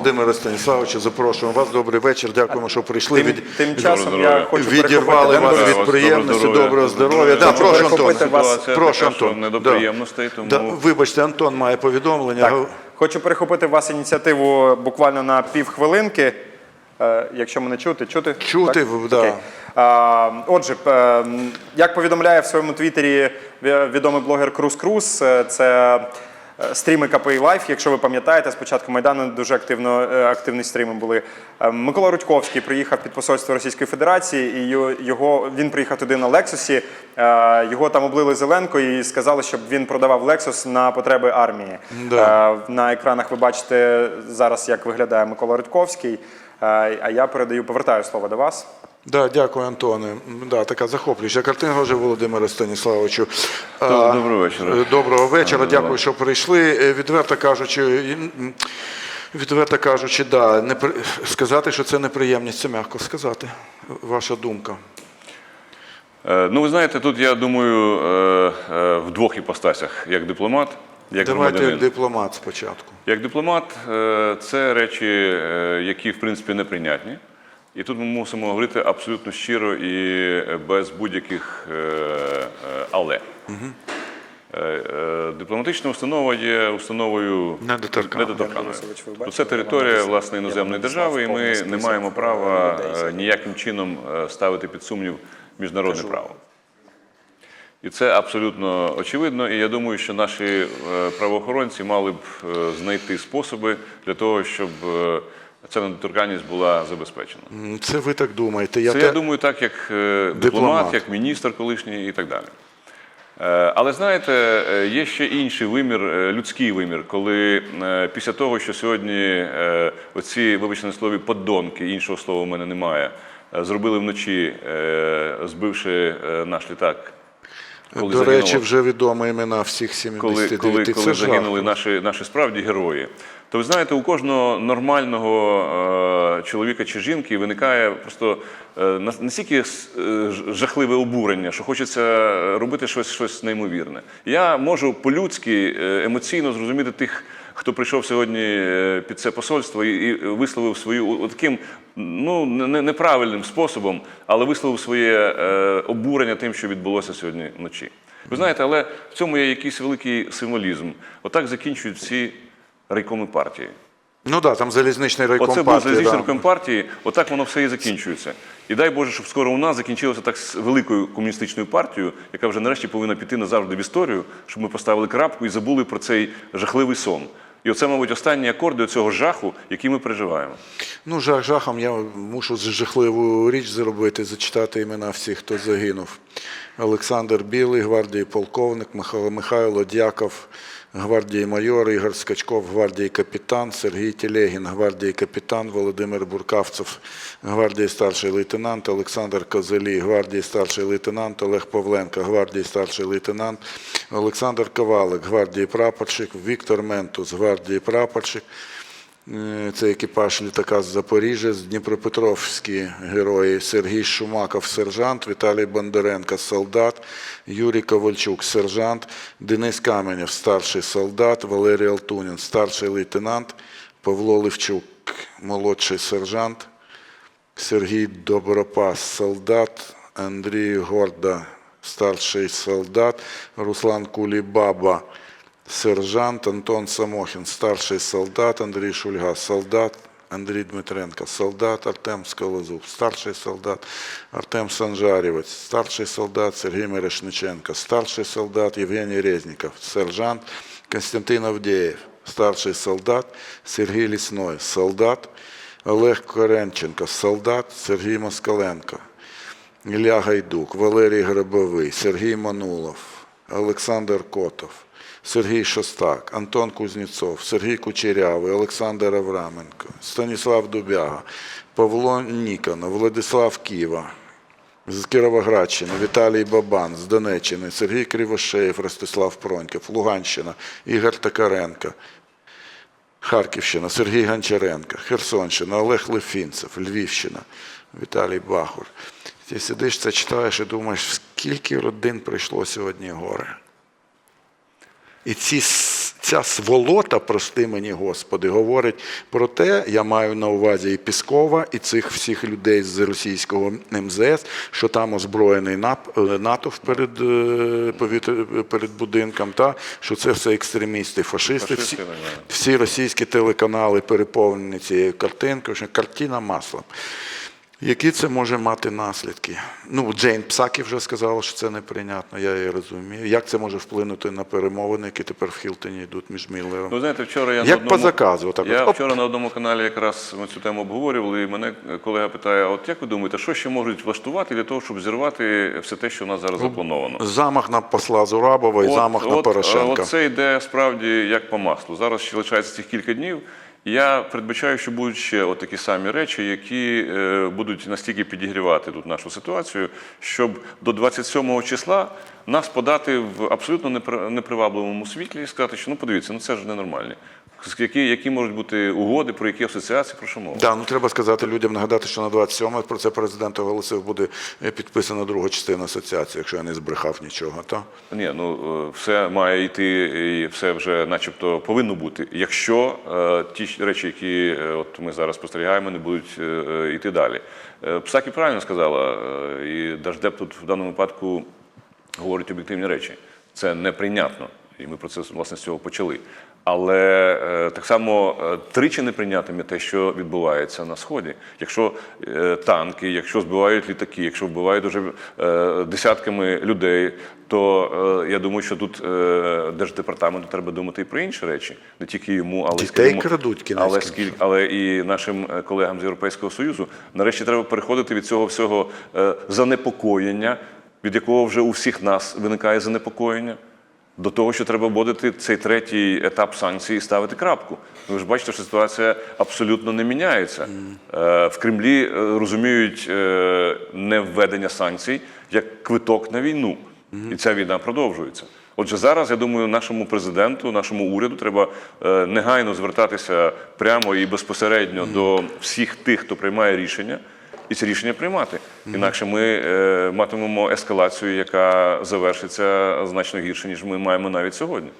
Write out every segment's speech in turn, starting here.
Володимире Станіславовичу, запрошуємо вас. Добрий вечір. Дякуємо, що прийшли. Тим, Від... тим часом я хочу Відірвали вас від приємності, доброго здоров'я. Да, прошу, перехопити Антон. вас. Ситуація Прошу, така, що Антон. не до приємностей, тому Да, вибачте, Антон має повідомлення. Так, хочу перехопити вас ініціативу буквально на півхвилинки. Е, Якщо мене чути, чути? Чути, Так? да. Окей. А, Отже, п- як повідомляє в своєму твіттері ві- відомий блогер Круз Круз, е, це стріми КПІ Лайф. Якщо ви пам'ятаєте, спочатку Майдану дуже активно е, активні стріми були. Е, Микола Рудьковський приїхав під посольство Російської Федерації, і його- він приїхав туди на Лексусі. Е, Його там облили Зеленко і сказали, щоб він продавав Лексус на потреби армії. Да. Е, На екранах ви бачите зараз, як виглядає Микола Рудьковський. Е, А я передаю, повертаю слово до вас. Да, дякую, Антоне. Да, така захоплююча картинка вже Володимире Станіславовичу. А, Доброго вечора. е, Доброго вечора. Дякую, що прийшли. Е, Відверто кажучи, відверто кажучи, да, непри... сказати, що це неприємність, це м'яко сказати. Ваша думка. Е, Ну, ви знаєте, тут я думаю е, е, в двох іпостасях: як дипломат, як Давайте як дипломат спочатку. Як дипломат, е, це речі, е, які в принципі неприйнятні. І тут ми мусимо говорити абсолютно щиро і без будь-яких е, але. Е, Дипломатична установа є установою Ну, бачите, Це територія власне іноземної держави, і ми не маємо права ніяким чином ставити під сумнів міжнародне право. І це абсолютно очевидно. І я думаю, що наші е, правоохоронці мали б е, знайти способи для того, щоб е, ця недоторканність була забезпечена. Це ви так думаєте. Я Це те- я думаю, так як дипломат, Дипломат. як міністр колишній і так далі. Але знаєте, є ще інший вимір, людський вимір, коли після того, що сьогодні оці, вибачте на слові, подонки, іншого слова в мене немає, зробили вночі, збивши наш літак. Коли До загинуло- речі, вже відомо імена всіх 79. коли, коли, коли загинули наші, наші справді герої. То ви знаєте, у кожного нормального е, чоловіка чи жінки виникає просто е, настільки е, жахливе обурення, що хочеться робити щось, щось неймовірне. Я можу по-людськи е, емоційно зрозуміти тих. Хто прийшов сьогодні е, під це посольство і висловив свою таким ну не- не- неправильним способом, але висловив своє е, обурення тим, що відбулося сьогодні вночі. Ви знаєте, але в цьому є якийсь великий символізм. Отак закінчують всі райкоми партії. Ну так, да, там залізничний райком Оце був партії, залізничний да. райком партії, отак воно все і закінчується. І дай Боже, щоб скоро у нас закінчилося так з великою комуністичною партією, яка вже нарешті повинна піти назавжди в історію, щоб ми поставили крапку і забули про цей жахливий сон. І оце, мабуть, останні акорди цього жаху, який ми переживаємо. Ну, жах жахом я мушу жахливу річ зробити, зачитати імена всіх, хто загинув. Олександр Білий, гвардії полковник, Михайло Дяков, гвардії майор, Ігор Скачков, гвардії капітан, Сергій Телегін, гвардії капітан, Володимир Буркавцев, гвардії старший лейтенант, Олександр Козелій, гвардії старший лейтенант, Олег Павленко, гвардії старший лейтенант, Олександр Ковалик, гвардії прапорщик, Віктор Ментус, гвардії прапорщик, Це екіпаж літака з Запоріжжя, з Дніпропетровські герої. Сергій Шумаков, сержант, Віталій Бондаренко, солдат, Юрій Ковальчук, сержант, Денис Каменєв, старший солдат, Валерій Алтунін, старший лейтенант, Павло Левчук, молодший сержант, Сергій Добропас, солдат, Андрій Горда, старший солдат, Руслан Кулібаба, сержант, Антон Самохін, старший солдат, Андрій Шульга, солдат, Андрій Дмитренко, солдат, Артем Скалозуб, старший солдат, Артем Санжарівець, старший солдат, Сергій Мирошниченко, старший солдат, Євгеній Резніков, сержант, Константин Авдєєв, старший солдат, Сергій Лісной, солдат, Олег Коренченко, солдат, Сергій Москаленко, Ілля Гайдук, Валерій Грабовий, Сергій Манулов, Олександр Котов, Сергій Шостак, Антон Кузнєцов, Сергій Кучерявий, Олександр Авраменко, Станіслав Дубяга, Павло Ніконов, Владислав Ківа, з Кіровоградщини, Віталій Бабан, з Донеччини, Сергій Кривошеєв, Ростислав Проньків, Луганщина, Ігор Токаренко, Харківщина, Сергій Гончаренко, Херсонщина, Олег Лефінцев, Львівщина, Віталій Бахур. Ти сидиш це читаєш і думаєш, скільки родин прийшло сьогодні горе. І ці, ця сволота, прости мені, Господи, говорить про те, я маю на увазі і Піскова, і цих всіх людей з російського МЗС, що там озброєний е, натовп перед, е, перед будинком, та, що це все екстремісти, фашисти. Фашисти, всі, всі російські телеканали переповнені цією картинкою, що картина маслом. Які це може мати наслідки? Ну, Джейн Псакі вже сказала, що це неприйнятно, я її розумію. Як це може вплинути на перемовини, які тепер в Хілтоні йдуть між Міллером? Ну, знаєте, вчора я на одному, по заказу, отак я от, вчора на одному каналі якраз ми цю тему обговорювали, і мене колега питає: от як ви думаєте, що ще можуть влаштувати для того, щоб зірвати все те, що у нас зараз заплановано? Замах на посла Зурабова і замах на Порошенка. От це йде справді як по маслу. Зараз ще лишається цих кілька днів. Я передбачаю, що будуть ще от такі самі речі, які е, будуть настільки підігрівати тут нашу ситуацію, щоб до 27 числа нас подати в абсолютно непривабливому світлі і сказати, що ну подивіться, ну це ж ненормальні. Які, які можуть бути угоди, про які асоціації, про що мова? Да, ну треба сказати людям, нагадати, що на 27 про це президент оголосив, буде е, підписана друга частина асоціації, якщо я не збрехав нічого. Та? Ні, ну е, все має йти, і все вже, начебто, повинно бути. Якщо е, ті речі, які е, от ми зараз спостерігаємо, не будуть е, е, йти далі. Е, Псакі правильно сказала, е, і Держдеп тут в даному випадку говорить об'єктивні речі. Це неприйнятно, і ми про це власне з цього почали. Але е, так само е, тричі неприйнятним є те, що відбувається на сході. Якщо е, танки, якщо збивають літаки, якщо вбивають дуже е, десятками людей, то е, я думаю, що тут е, держдепартаменту треба думати і про інші речі, не тільки йому, але Дітей крадуть, кінець але, скільки, але і нашим е, колегам з Європейського Союзу. Нарешті треба переходити від цього всього е, занепокоєння, від якого вже у всіх нас виникає занепокоєння. До того, що треба вводити цей третій етап санкцій і ставити крапку. Ви ж бачите, що ситуація абсолютно не міняється. Е, В Кремлі е, розуміють е, не введення санкцій як квиток на війну. І ця війна продовжується. Отже, зараз я думаю, нашому президенту, нашому уряду треба негайно звертатися прямо і безпосередньо до всіх тих, хто приймає рішення, і ці рішення приймати. Інакше ми е, матимемо ескалацію, яка завершиться значно гірше, ніж ми маємо навіть сьогодні.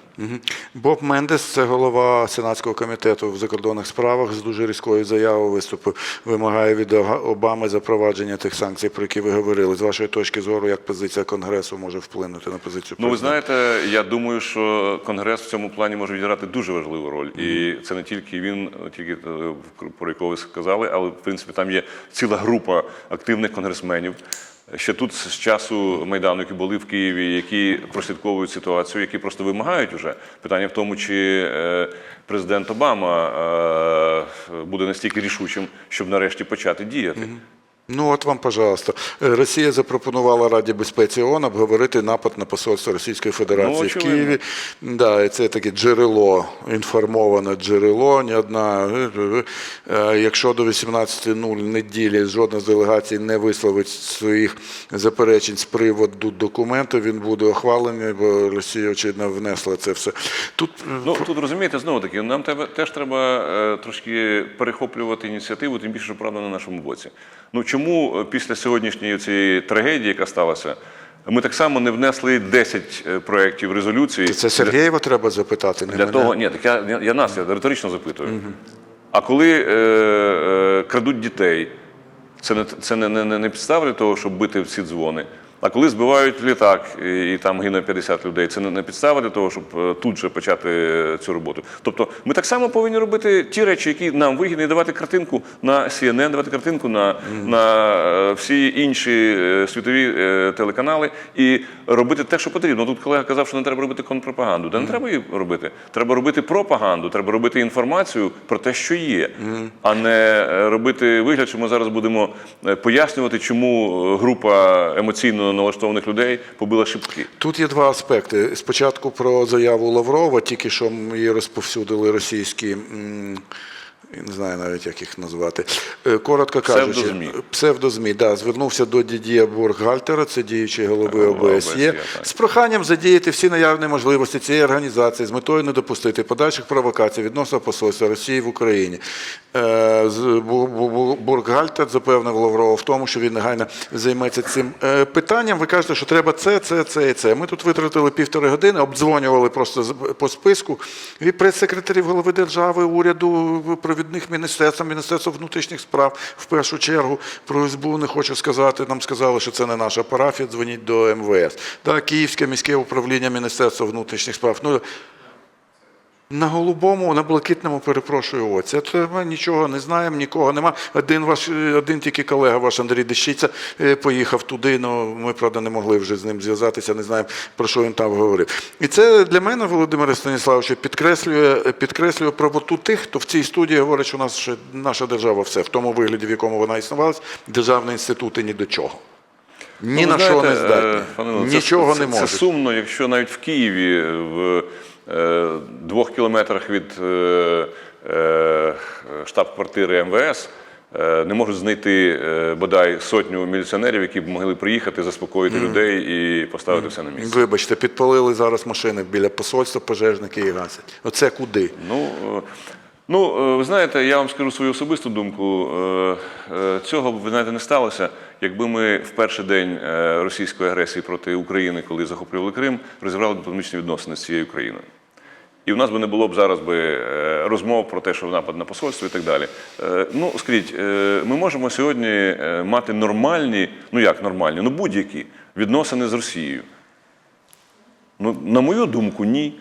Боб Мендес, це голова Сенатського комітету в закордонних справах, з дуже різкою заявою виступив. Вимагає від Обами запровадження тих санкцій, про які ви говорили. З вашої точки зору, як позиція Конгресу може вплинути на позицію Ну, ви знаєте, я думаю, що Конгрес в цьому плані може відіграти дуже важливу роль. І це не тільки він, не тільки е, про якого ви сказали, але в принципі там є ціла група активних конгресменів. Ще тут з часу Майдану, які були в Києві, які прослідковують ситуацію, які просто вимагають уже. Питання в тому, чи е, президент Обама е, буде настільки рішучим, щоб нарешті почати діяти. Ну от вам, пожалуйста. Е, Росія запропонувала Раді безпеці ООН обговорити напад на посольство Російської Федерації Ну, в. Києві. Да, і це таке джерело, інформоване джерело, ні одна. Е, Якщо до 18.00 неділі жодна з делегацій не висловить своїх заперечень з приводу документу, він буде ухвалений, бо Росія, очевидно, внесла це все. Тут е, Ну тут розумієте, знову таки, нам теж треба е, трошки перехоплювати ініціативу, тим більше що правда на нашому боці. Ну чому е, після сьогоднішньої цієї трагедії, яка сталася, ми так само не внесли 10 е, проєктів резолюції це Сергієва треба запитати, не для мене. того, ні, так я, я, нас я риторично запитую. А коли е, е, крадуть дітей, це не це не, не, не підстава для того, щоб бити всі дзвони. А коли збивають літак і, і там гине 50 людей, це не, підстава для того, щоб е, тут же почати е, цю роботу. Тобто ми так само повинні робити ті речі, які нам вигідні, і давати картинку на CNN, давати картинку на, на е, всі інші світові телеканали і робити те, що потрібно. Тут колега казав, що не треба робити контрпропаганду. Та не треба її робити. Треба робити пропаганду, треба робити інформацію про те, що є, а не робити вигляд, що ми зараз будемо пояснювати, чому група емоційно налаштованих людей побила шибки. Тут є два аспекти. Спочатку про заяву Лаврова, тільки що її розповсюдили російські Я не знаю навіть, як їх назвати. Е, Коротко кажучи, Псевдозмі. псевдозмі, да, звернувся до Дідія Бурггальтера, це діючий голови ОБСЄ, з проханням задіяти всі наявні можливості цієї організації з метою не допустити подальших провокацій відносно посольства Росії в Україні. Е, з- Бу- Бу- Бу- Бурггальтер запевнив Лаврова в тому, що він негайно займеться цим е, питанням. Ви кажете, що треба це, це, це і це. Ми тут витратили півтори години, обдзвонювали просто по списку і прес-секретарів голови держави, уряду, провідних міністерств, Міністерства внутрішніх справ в першу чергу. Про СБУ не хочу сказати. Нам сказали, що це не наша парафія, дзвоніть до МВС. Так, Київське міське управління Міністерства внутрішніх справ. Ну, на голубому, на блакитному, перепрошую, оці. Ми нічого не знаємо, нікого нема. Один ваш, один тільки колега, ваш Андрій Дещиця, е, поїхав туди. Ну ми правда не могли вже з ним зв'язатися, не знаємо про що він там говорив. І це для мене, Володимире Станіславовичу, підкреслює, підкреслює правоту тих, хто в цій студії говорить, що нас наша держава все в тому вигляді, в якому вона існувала, державні інститути ні до чого. Ні Ну, на ви що не знаєте, здатні. е, пане Нічого це, не це, можуть. Це сумно, якщо навіть в Києві в е, двох кілометрах від е, е, штаб-квартири МВС е, не можуть знайти бодай сотню міліціонерів, які б могли приїхати, заспокоїти людей і поставити все на місце. Вибачте, підпалили зараз машини біля посольства, пожежники і гасять. Оце куди? Ну, ну, ви знаєте, я вам скажу свою особисту думку. Цього б, ви знаєте, не сталося, якби ми в перший день російської агресії проти України, коли захоплювали Крим, розібрали дипломатичні відносини з цією країною. І в нас би не було б зараз би е, розмов про те, що напад на посольство і так далі. Е, Ну, скажіть, е, ми можемо сьогодні мати нормальні, ну як нормальні, ну будь-які відносини з Росією. Ну, на мою думку, ні.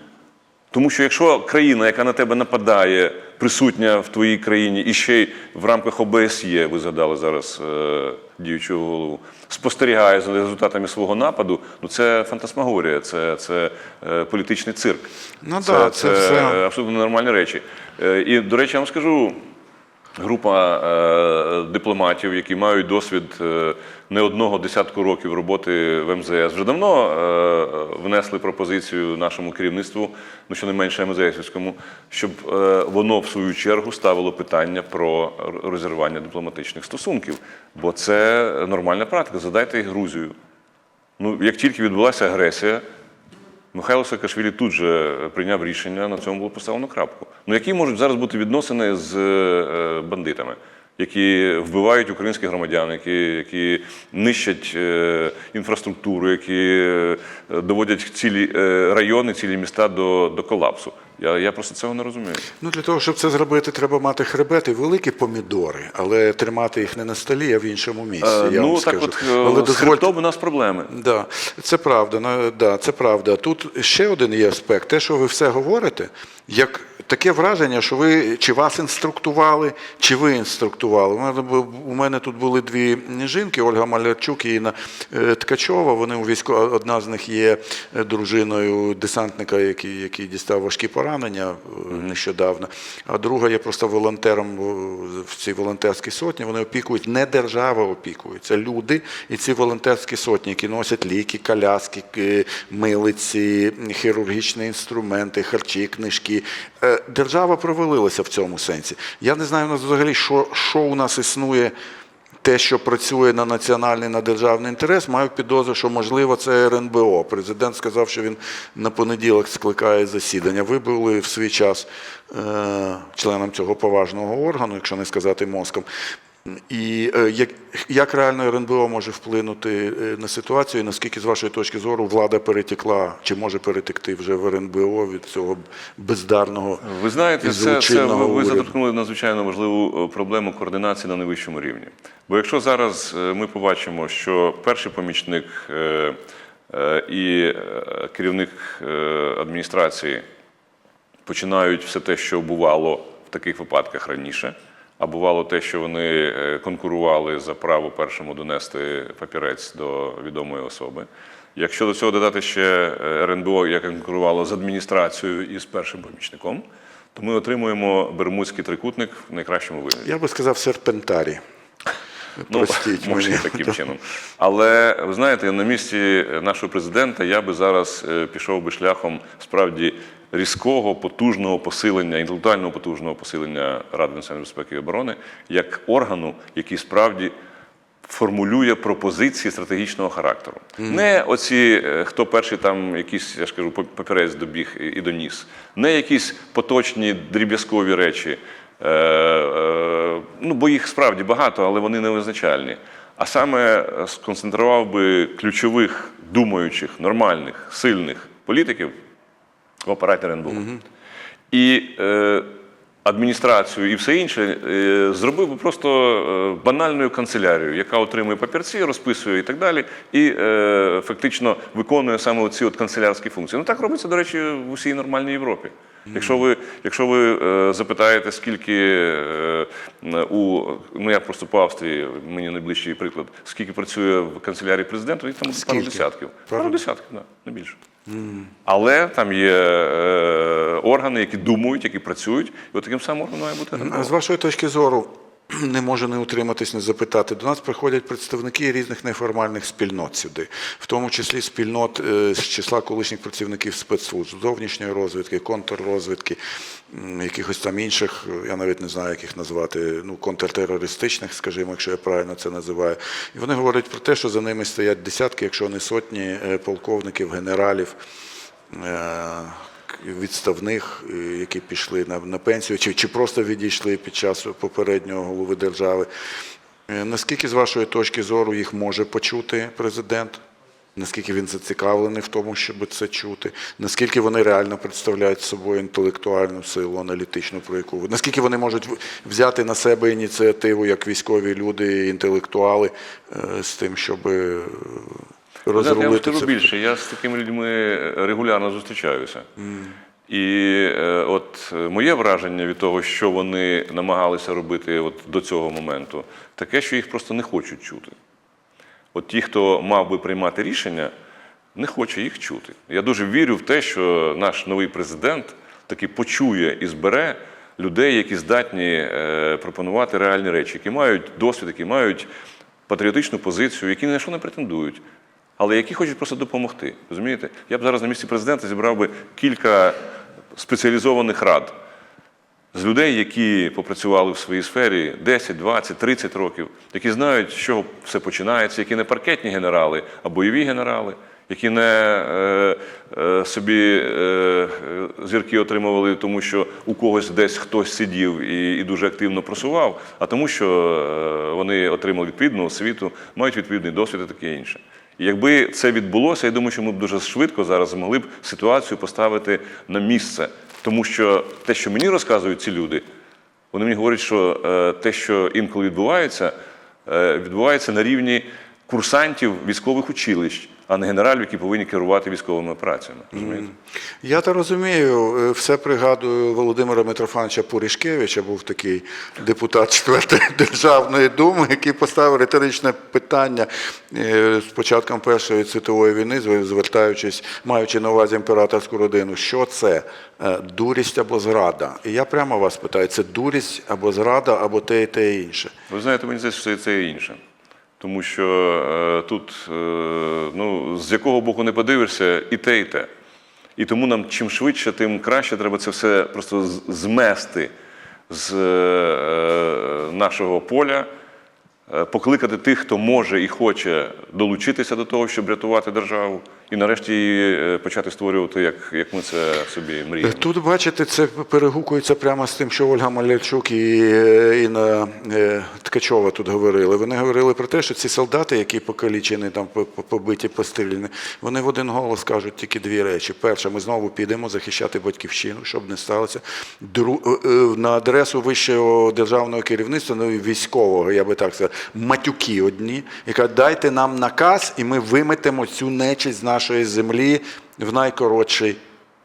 Тому що якщо країна, яка на тебе нападає, присутня в твоїй країні, і ще й в рамках ОБСЄ, ви згадали зараз е, діючого голову, спостерігає за результатами свого нападу, ну це фантасмагорія, це, це е, політичний цирк. Ну да, це все. абсолютно нормальні речі. Е, і, до речі, я вам скажу, група е, дипломатів, які мають досвід е, не одного десятку років роботи в МЗС, вже давно е, внесли пропозицію нашому керівництву, ну щонайменше МЗСівському, щоб е, воно в свою чергу ставило питання про розірвання дипломатичних стосунків. Бо це нормальна практика. Задайте їх Грузію. Ну, як тільки відбулася агресія, Михайло Саакашвілі тут же прийняв рішення, на цьому було поставлено крапку. Ну які можуть зараз бути відносини з е, бандитами, які вбивають українських громадян, які, які нищать е, інфраструктуру, які е, доводять цілі е, райони, цілі міста до, до колапсу? Я, я просто цього не розумію. Ну, для того, щоб це зробити, треба мати хребет і великі помідори, але тримати їх не на столі, а в іншому місці. Е, я вам ну так скажу. от але з хребтом у нас проблеми. Да, це правда. ну, Да, це правда. Тут ще один є аспект. Те, що ви все говорите, як таке враження, що ви чи вас інструктували, чи ви інструктували. У мене, у мене тут були дві жінки, Ольга Малярчук і Інна е, Ткачова. Вони у військо, одна з них є е, дружиною десантника, який, який дістав важкі поранення е, нещодавно. А друга є просто волонтером в цій волонтерській сотні. Вони опікують, не держава опікує, це люди і ці волонтерські сотні, які носять ліки, коляски, милиці, хірургічні інструменти, харчі, книжки. Держава провалилася в цьому сенсі. Я не знаю взагалі, що, що у нас існує. Те, що працює на національний на державний інтерес, маю підозру, що можливо це РНБО. Президент сказав, що він на понеділок скликає засідання. Ви були в свій час е, членом цього поважного органу, якщо не сказати мозком. І е, як, як реально РНБО може вплинути е, на ситуацію, і наскільки з вашої точки зору влада перетекла чи може перетекти вже в РНБО від цього бездарного Ви знаєте, це, це ви, ви заторкнули надзвичайно важливу е, проблему координації на найвищому рівні. Бо якщо зараз ми побачимо, що перший помічник і керівник адміністрації починають все те, що бувало в таких випадках раніше, а бувало те, що вони е, конкурували за право першому донести папірець до відомої особи. Якщо до цього додати ще е, РНБО, яке конкурувало з адміністрацією і з першим помічником, то ми отримуємо Бермудський трикутник в найкращому вигляді. Я би сказав серпентарі. Простіть може, мені. таким чином. Але ви знаєте, на місці нашого президента я би зараз е, пішов би шляхом справді різкого, потужного посилення, інтелектуального потужного посилення Ради національної безпеки і оборони як органу, який справді. Формулює пропозиції стратегічного характеру. Не оці, е, хто перший там якийсь, я ж кажу, папірець добіг і і доніс, не якісь поточні дріб'язкові речі, е, е, ну, бо їх справді багато, але вони не визначальні. А саме е, сконцентрував би ключових, думаючих, нормальних, сильних політиків в апараті РНБО. І е, адміністрацію і все інше е, зробив би просто е, банальною канцелярією, яка отримує папірці, розписує і так далі, і е, фактично виконує саме ці от канцелярські функції. Ну так робиться, до речі, в усій нормальній Європі. Якщо ви, якщо ви е, запитаєте, скільки е, у ну я просто по Австрії, мені найближчий приклад, скільки працює в канцелярії президента, їх там пару десятків. Пару? Пару десятків, да, не більше. Але там є е, органи, які думають, які працюють, і от таким самим органом має бути З вашої точки зору, не можу не утриматись, не запитати. До нас приходять представники різних неформальних спільнот сюди, в тому числі спільнот е, з числа колишніх працівників спецслужб, зовнішньої розвідки, контррозвідки, якихось там інших, е, я навіть не знаю, як їх назвати, ну, контртерористичних, скажімо, якщо я правильно це називаю. І вони говорять про те, що за ними стоять десятки, якщо не сотні е, полковників, генералів. Відставних, е, які пішли на, на пенсію, чи, чи просто відійшли під час попереднього голови держави. Е, Наскільки, з вашої точки зору, їх може почути президент? Наскільки він зацікавлений в тому, щоб це чути? Наскільки вони реально представляють собою інтелектуальну силу, аналітичну, про яку наскільки вони можуть взяти на себе ініціативу як військові люди, інтелектуали е, з тим, щоб е, я вам скажу більше, я з такими людьми регулярно зустрічаюся. І е, от е, моє враження від того, що вони намагалися робити от до цього моменту, таке, що їх просто не хочуть чути. От ті, хто мав би приймати рішення, не хоче їх чути. Я дуже вірю в те, що наш новий президент таки почує і збере людей, які здатні е, пропонувати реальні речі, які мають досвід, які мають патріотичну позицію, які ні на що не претендують, але які хочуть просто допомогти. Розумієте? Я б зараз на місці президента зібрав би кілька спеціалізованих рад з людей, які попрацювали в своїй сфері 10, 20, 30 років, які знають, з чого все починається, які не паркетні генерали, а бойові генерали, які не е, е, собі е, е, зірки отримували, тому що у когось десь хтось сидів і, і дуже активно просував, а тому, що е, вони отримали відповідну освіту, мають відповідний досвід і таке інше. І якби це відбулося, я думаю, що ми б дуже швидко зараз змогли б ситуацію поставити на місце. Тому що те, що мені розказують ці люди, вони мені говорять, що е, те, що інколи відбувається, е, відбувається на рівні курсантів військових училищ, а не генералів, які повинні керувати військовими операціями. Розумієте? Я то розумію, е, все пригадую Володимира Митрофановича Пуришкевича, був такий депутат четвертої державної думи, який поставив риторичне питання е, з початком Першої світової війни, зв- звертаючись, маючи на увазі імператорську родину, що це Е, дурість або зрада. І я прямо вас питаю, це дурість або зрада, або те і те і інше. Ви знаєте, мені здається, що це, це і інше. Тому що е, тут, е, ну, з якого боку не подивишся, і те, і те. І тому нам чим швидше, тим краще треба це все просто змести з е, нашого поля, покликати тих, хто може і хоче долучитися до того, щоб рятувати державу, і нарешті е, почати створювати, як, як ми це собі мріємо. Тут, бачите, це перегукується прямо з тим, що Ольга Малярчук і е, Інна е, Ткачова тут говорили. Вони говорили про те, що ці солдати, які покалічені, там по- по- побиті, постріляні, вони в один голос кажуть тільки дві речі. Перше, ми знову підемо захищати батьківщину, щоб не сталося. Дру, на адресу вищого державного керівництва, ну військового, я би так сказав, матюки одні, яка дайте нам наказ, і ми виметемо цю нечість з нашої землі в найкоротший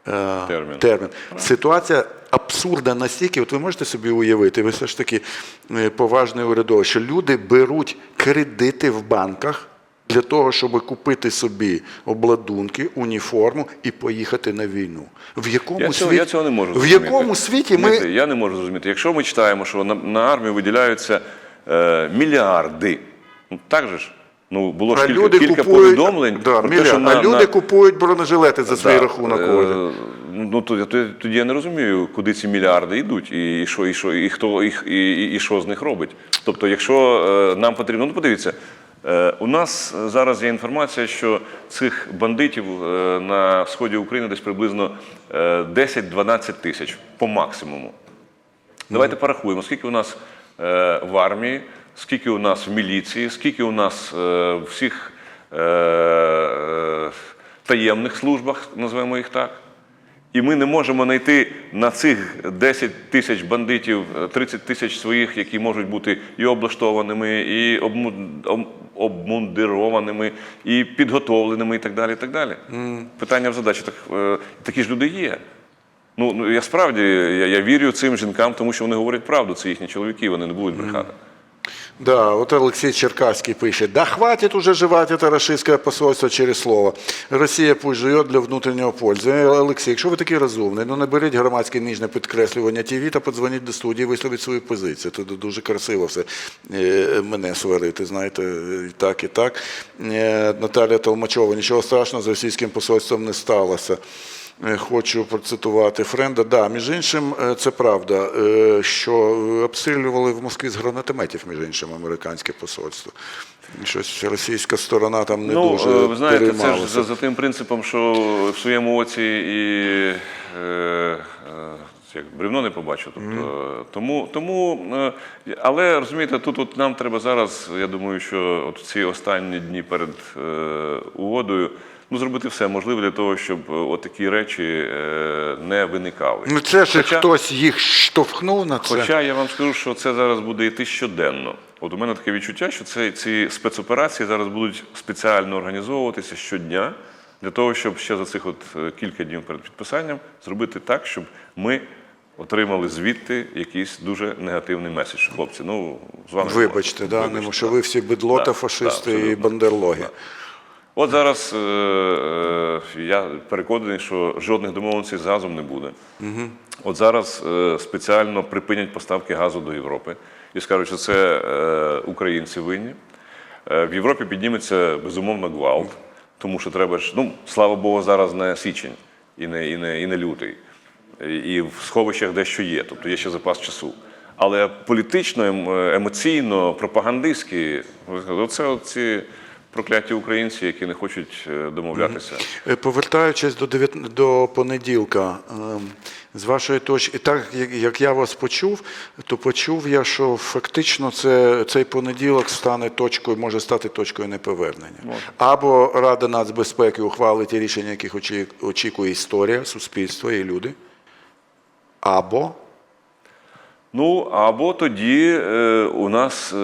е, Термін. термін. Ситуація абсурдна настільки, от ви можете собі уявити, ви все ж таки е, поважний урядовий, що люди беруть кредити в банках для того, щоб купити собі обладунки, уніформу і поїхати на війну. В якому Я цього, світі, я цього не можу в зрозуміти. якому світі ми Я не можу зрозуміти. Якщо ми читаємо, що на, на армію виділяються е, мільярди. Ну, так же ж? Ну, було ж кілька, люди кілька купують, повідомлень. да, про те, що на, а люди на- купують бронежилети за свій Да, рахунок. е, Ну то, то- тоді я не розумію, куди ці мільярди йдуть, і, і що, і що, і хто і, і, і що з них робить. Тобто, якщо е, нам потрібно, ну подивіться, е, у нас зараз є інформація, що цих бандитів е, на сході України десь приблизно е, 10-12 тисяч по максимуму. Давайте порахуємо, скільки у нас е, в армії, скільки у нас в міліції, скільки у нас е, в всіх е, е, таємних службах, назвемо їх так. І ми не можемо знайти на цих 10 тисяч бандитів е, 30 тисяч своїх, які можуть бути і облаштованими, і обмундированими, і підготовленими, і так далі. І так далі. Питання в задачі. Так, такі ж люди є. Ну, ну я справді я, я вірю цим жінкам, тому що вони говорять правду. Це їхні чоловіки, вони не будуть брехати. Да, вот Алексей Черкасский пишет, да хватит уже жевать это российское посольство через слово. Росія пусть живет для внутрішнього пользу. Е, Олексій, якщо ви такий розумний, ну не беріть громадське ніжне підкреслювання ТВ та подзвоніть до студії, висловіть свою позицію. Це дуже красиво все е, мене сварити, знаєте, і так, і так. Е, Наталія Толмачова, нічого страшного з російським посольством не сталося. Е, Хочу процитувати Френда. Да, між іншим, е, це правда, е, що обстрілювали в Москві з гранатометів, між іншим, американське посольство. Щось російська сторона там не ну, дуже ви знаєте, це ж за, за тим принципом, що в своєму оці і е, е, як бревно не побачу. Тобто, тому, тому, е, але розумієте, тут от нам треба зараз, я думаю, що от ці останні дні перед е, угодою. Ну, зробити все можливе для того, щоб е, от такі речі е, не виникали. Ну це ж Хоча- хтось їх штовхнув на це. Хоча я вам скажу, що це зараз буде йти щоденно. От у мене таке відчуття, що це, ці спецоперації зараз будуть спеціально організовуватися щодня для того, щоб ще за цих от е, кілька днів перед підписанням зробити так, щоб ми отримали звідти якийсь дуже негативний меседж. Хлопці, ну з вами Вибачте, да, Вибачте, не, що ви всі бедлота, Да, фашисти да, і бандерлоги. От зараз е, е, я переконаний, що жодних домовленостей з газом не буде. От зараз е, спеціально припинять поставки газу до Європи і скажуть, що це е, українці винні. Е, в Європі підніметься безумовно гвалт, тому що треба ж, ну слава Богу, зараз не січень і не, і не, і не лютий. І в сховищах дещо є, тобто є ще запас часу. Але політично, ем- емоційно, пропагандистськи, оце ці прокляті українці, які не хочуть е, домовлятися. Е, Повертаючись до, дев'ят- до понеділка, ем, з вашої точки, так як- я вас почув, то почув я, що фактично це, цей понеділок стане точкою, може стати точкою неповернення. Або Рада нацбезпеки ухвалить ті рішення, яких очі- очікує історія, суспільство і люди. Або Ну або тоді е, у нас е,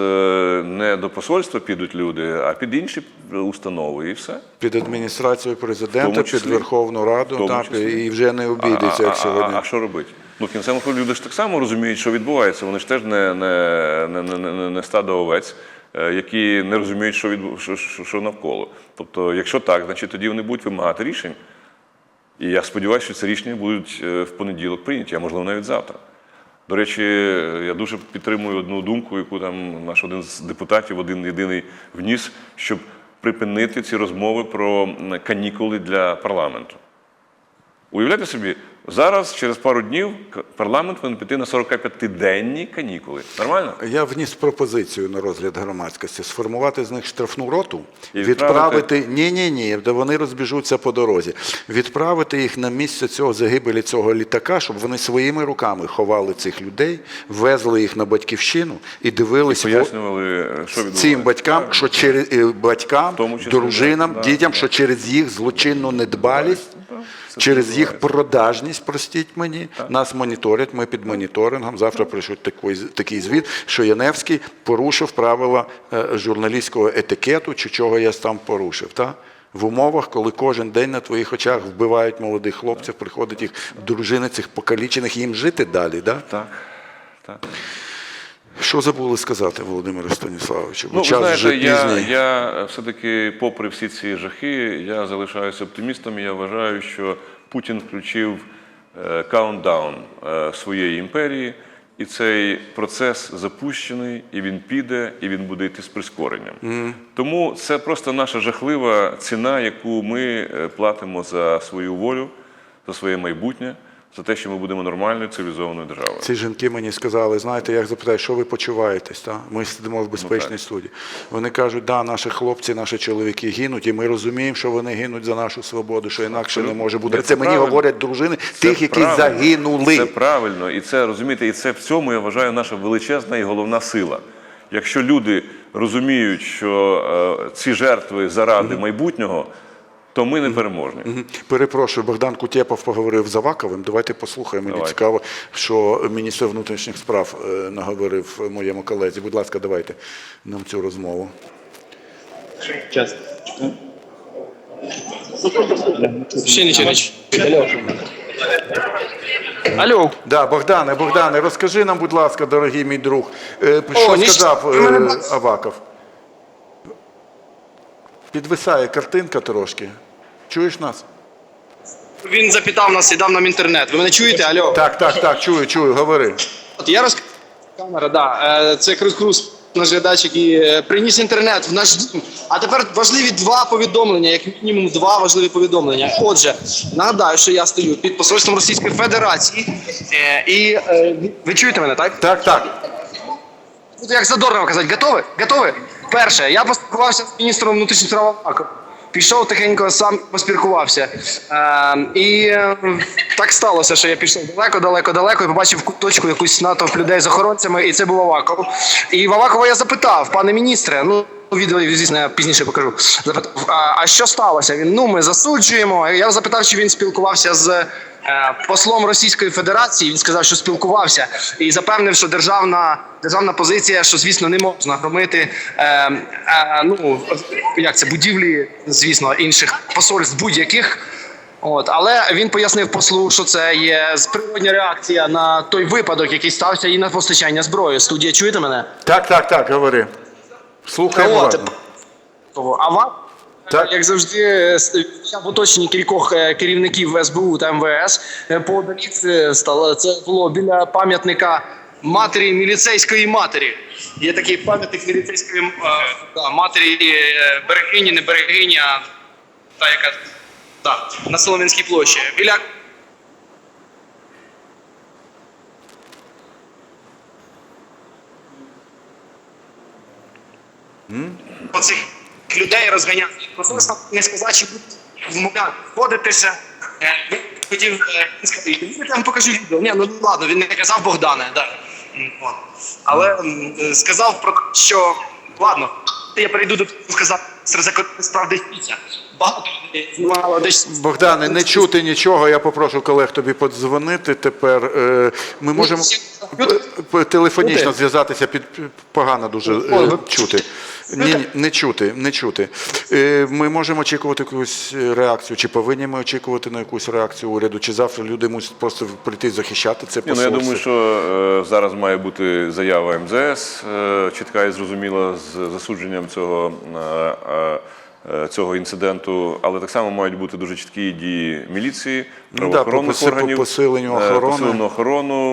не до посольства підуть люди, а під інші установи, і все. під адміністрацією В президента, тому під. Верховну Раду, так, і вже не обійдеться, як а, сьогодні. А, а що робити? Ну, в кінцевому люди ж так само розуміють, що відбувається. Вони ж теж не, не, не, не, не, стадо овець, е, які не розуміють, що, відбу... що, що, що навколо. Тобто, якщо так, значить тоді вони будуть вимагати рішень. І я сподіваюся, що ці рішення будуть е, в понеділок прийняті, а можливо навіть завтра. До речі, я дуже підтримую одну думку, яку там наш один з депутатів, один єдиний вніс, щоб припинити ці розмови про канікули для парламенту. Уявляєте собі, зараз, через пару днів, парламент повинен піти на 45-денні канікули. Нормально? Я вніс пропозицію на розгляд громадськості сформувати з них штрафну роту, І відправити ні, ні, ні, де вони розбіжуться по дорозі, відправити їх на місце цього загибелі цього літака, щоб вони своїми руками ховали цих людей, везли їх на батьківщину і дивились в- Пояснювали, е, що цим батькам, що через батькам, числі, дружинам, да, дітям, да. що через їх злочинну недбалість. Це Через їх продажність, простіть мені, нас моніторять, ми під моніторингом. Завтра прийшов такий, такий звіт, що Яневський порушив правила е, журналістського етикету, чи чого я там порушив. Та? В умовах, коли кожен день на твоїх очах вбивають молодих хлопців, приходять їх дружини цих покалічених, їм жити далі. Да? Так. так. Що забули сказати, Володимире Станіславовичу? Бо Ну, час знаєте, вже я, пізній. я все-таки, попри всі ці жахи, я залишаюся оптимістом. і Я вважаю, що Путін включив е, каунтдаун е, своєї імперії, і цей процес запущений, і він піде, і він буде йти з прискоренням. Тому це просто наша жахлива ціна, яку ми е, платимо за свою волю, за своє майбутнє, за те, що ми будемо нормальною цивілізованою державою. Ці жінки мені сказали, знаєте, я запитаю, що ви почуваєтесь? Та? Ми сидимо в безпечній так. студії. Вони кажуть, да, наші хлопці, наші чоловіки гинуть, і ми розуміємо, що вони гинуть за нашу свободу, що інакше не може бути. Це Це, мені правильно. говорять дружини Це тих, які правильно. загинули. Це правильно, і це розумієте, і це в цьому я вважаю наша величезна і головна сила. Якщо люди розуміють, що е, ці жертви заради майбутнього, то ми не переможні. Перепрошую, Богдан Кутєпов поговорив з Аваковим. Давайте послухаємо. Мені Давайте. цікаво, що міністр внутрішніх справ е, наговорив моєму колезі. Будь ласка, давайте нам цю розмову. Вообще ничего не. Алло. Да, Богдане, Богдане, розкажи нам, будь ласка, дорогий мій друг, е, що ніч- сказав мене е? Аваков? Підвисає картинка трошки. Чуєш нас? Він запитав нас і дав нам інтернет. Ви мене чуєте? Алло. Так, так, так, чую, чую, говори. От я розкажу. Камера, да. Е, Це Круз, наш глядач, який е, приніс інтернет в наш дім. А тепер важливі два повідомлення, як мінімум два важливі повідомлення. Отже, нагадаю, що я стою під посольством Російської Федерації. е, І ви чуєте мене, так? Так, так. Як Задорнова казати, готові? Готові? Перше, я поспілкувався з міністром внутрішніх справ Аваковим. Пішов тихенько сам поспілкувався. Е, і е, так сталося, що я пішов далеко, далеко, далеко і побачив куточку якусь натовп людей з охоронцями, і це був Аваков. І в Авакова я запитав, пане міністре, ну. Відео, звісно, я пізніше покажу. Запитав, а, а що сталося? Він ну ми засуджуємо. Я запитав, чи він спілкувався з послом Російської Федерації. Він сказав, що спілкувався, і запевнив, що державна державна позиція, що звісно не можна громити е, е, ну як це будівлі, звісно, інших посольств будь-яких. От, але він пояснив послу, що це є природня реакція на той випадок, який стався, і на постачання зброї. Студія, чуєте мене? Так, так, так, говори. Слухаємо. От, А вам, Так. як завжди, я в оточенні кількох е, керівників СБУ та МВС е, подалік е, стало це було біля пам'ятника матері міліцейської матері. Є такий пам'ятник міліцейської е, да, матері е, берегині, не берегині, а та яка да, на Солом'янській площі. Біля оцих людей розганяти. Посольство не сказав, чи будуть вмовляти входитися. Е, Він хотів е, сказав, я там покажу відео. Ні, ну ладно, він не казав Богдане, да. Але е, сказав про те, що ладно, я перейду до сказав, справді. Багато десь. Богдане, не чути нічого. Я попрошу колег тобі подзвонити тепер. Ми можемо Ну, телефонічно зв'язатися під погано дуже чути. Ні, ні, не чути, не чути. Е, Ми можемо очікувати якусь реакцію. Чи повинні ми очікувати на якусь реакцію уряду? Чи завтра люди мусять просто прийти захищати це Ні, ну, посольство? я думаю, що е, зараз має бути заява МЗС, е, чітка і зрозуміла з засудженням цього, е, е, е, цього інциденту, але так само мають бути дуже чіткі дії міліції, Ну правоохоронних по поси- по органів, посиленню е, охорони. посилену охорону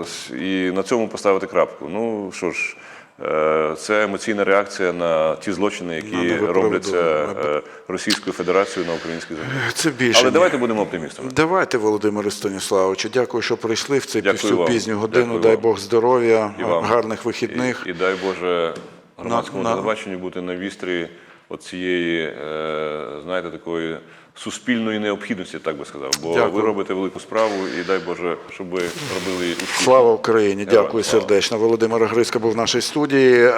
е, с- і на цьому поставити крапку. Ну що ж. Е, Це емоційна реакція на ті злочини, які Надо робляться е, Російською Федерацією на українській землі. Це більше. Але ні. давайте будемо оптимістами. Давайте, Володимире Станіславовичу, дякую, що прийшли в цю вам. пізню годину. Дякую Дай вам. Бог здоров'я, гарних вихідних. І, і дай Боже громадському телебаченню бути на вістрі цієї, е, знаєте, такої суспільної необхідності, так би сказав. Бо Дякую. ви робите велику справу, і дай Боже, щоб ви робили її успішно. Слава Україні! Дякую слава. сердечно. Володимир Гриська був в нашій студії.